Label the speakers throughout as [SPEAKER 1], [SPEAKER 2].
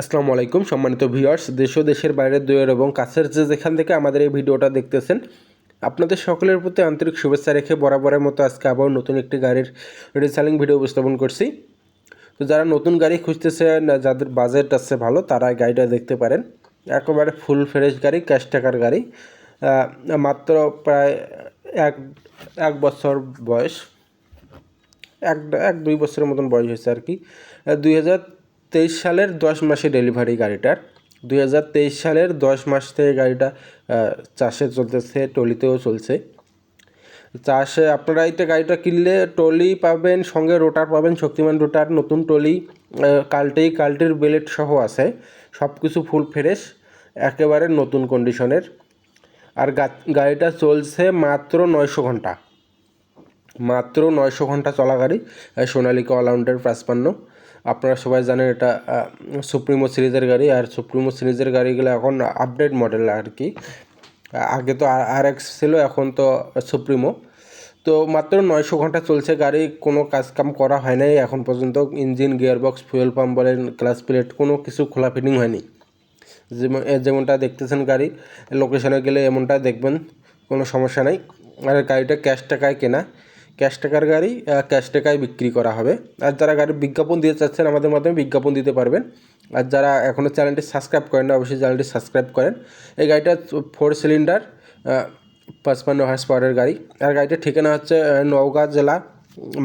[SPEAKER 1] আসসালামু আলাইকুম সম্মানিত ভিউয়ার্স, দেশ ও দেশের বাইরের দুয়ের এবং কাছের যে যেখান থেকে আমাদের এই ভিডিওটা দেখতেছেন, আপনাদের সকলের প্রতি আন্তরিক শুভেচ্ছা রেখে বরাবরের মতো আজকে আবার নতুন একটি গাড়ির রিসেলিং ভিডিও উপস্থাপন করছি। তো যারা নতুন গাড়ি খুঁজতেছেন যাদের বাজেট আছে ভালো, তারা গাড়িটা দেখতে পারেন। একেবারে ফুল ফ্রেশ গাড়ি ক্যাশ টাকার গাড়ি। মাত্র প্রায় এক এক বছর বয়স, এক এক দুই বছরের মতন বয়স হয়েছে আর কি। দুই হাজার তেইশ সালের দশ মাসে ডেলিভারি গাড়িটার। দুই হাজার তেইশ সালের দশ মাস থেকে গাড়িটা চাষে চলতেছে টলিতেও চলছে। চাষে আপনারা এইটা গাড়িটা কিনলে টলি পাবেন সঙ্গে রোটার পাবেন শক্তিমান রোটার নতুন টলি আহ, কাল্টি কাল্টির বেলেট সহ আছে। সব কিছু ফুল ফ্রেশ একেবারে নতুন কন্ডিশনের আর গাড়িটা চলছে মাত্র নয়শো ঘণ্টা। মাত্র নয়শো ঘণ্টা চলা গাড়ি সোনালিকা অলরাউন্ডার পাঁচপান্ন। আপনারা সবাই জানেন এটা সুপ্রিমো সিরিজের গাড়ি, আর সুপ্রিমো সিরিজের গাড়িগুলো এখন আপডেট মডেল আর কি। আগে তো আর এক্স ছিল, এখন তো সুপ্রিমো তো মাত্র নয়শো ঘণ্টা চলছে গাড়ি, কোনো কাজ কাম করা হয় নাই, এখন পর্যন্ত ইঞ্জিন গিয়ারবক্স ফুয়েল পাম্প বলেন ক্লাস প্লেট কোনো কিছু খোলা ফিটিং হয়নি। যেমন যেমনটা দেখতেছেন গাড়ি লোকেশনে গেলে এমনটা দেখবেন, কোনো সমস্যা নেই। আর গাড়িটা ক্যাশ টাকায় কেনা। ক্যাশ টাকার গাড়ি ক্যাশ টাকায় বিক্রি করা হবে। আর যারা গাড়ির বিজ্ঞাপন দিতে চাচ্ছেন, আমাদের মাধ্যমে বিজ্ঞাপন দিতে পারবেন। আর যারা এখনও চ্যানেলটি সাবস্ক্রাইব করেন না, অবশ্যই চ্যানেলটি সাবস্ক্রাইব করেন। এই গাড়িটা ফোর সিলিন্ডার পঁচপান্ন হার্স পাওয়ারের গাড়ি। আর গাড়িটার ঠিকানা হচ্ছে নওগাঁ জেলা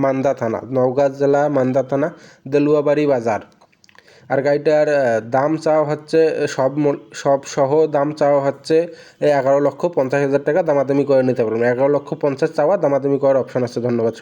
[SPEAKER 1] মান্দা থানা, নওগাঁ জেলা মান্দা থানা, দেলুয়াবাড়ি বাজার। আর গাড়িটার দাম চাওয়া হচ্ছে, সব সব সহ দাম চাওয়া হচ্ছে এগারো লক্ষ পঞ্চাশ হাজার টাকা দামাদামি করে নিতে পারবেন। এগারো লক্ষ পঞ্চাশ চাওয়া দামাদামি করার অপশন আছে। ধন্যবাদ।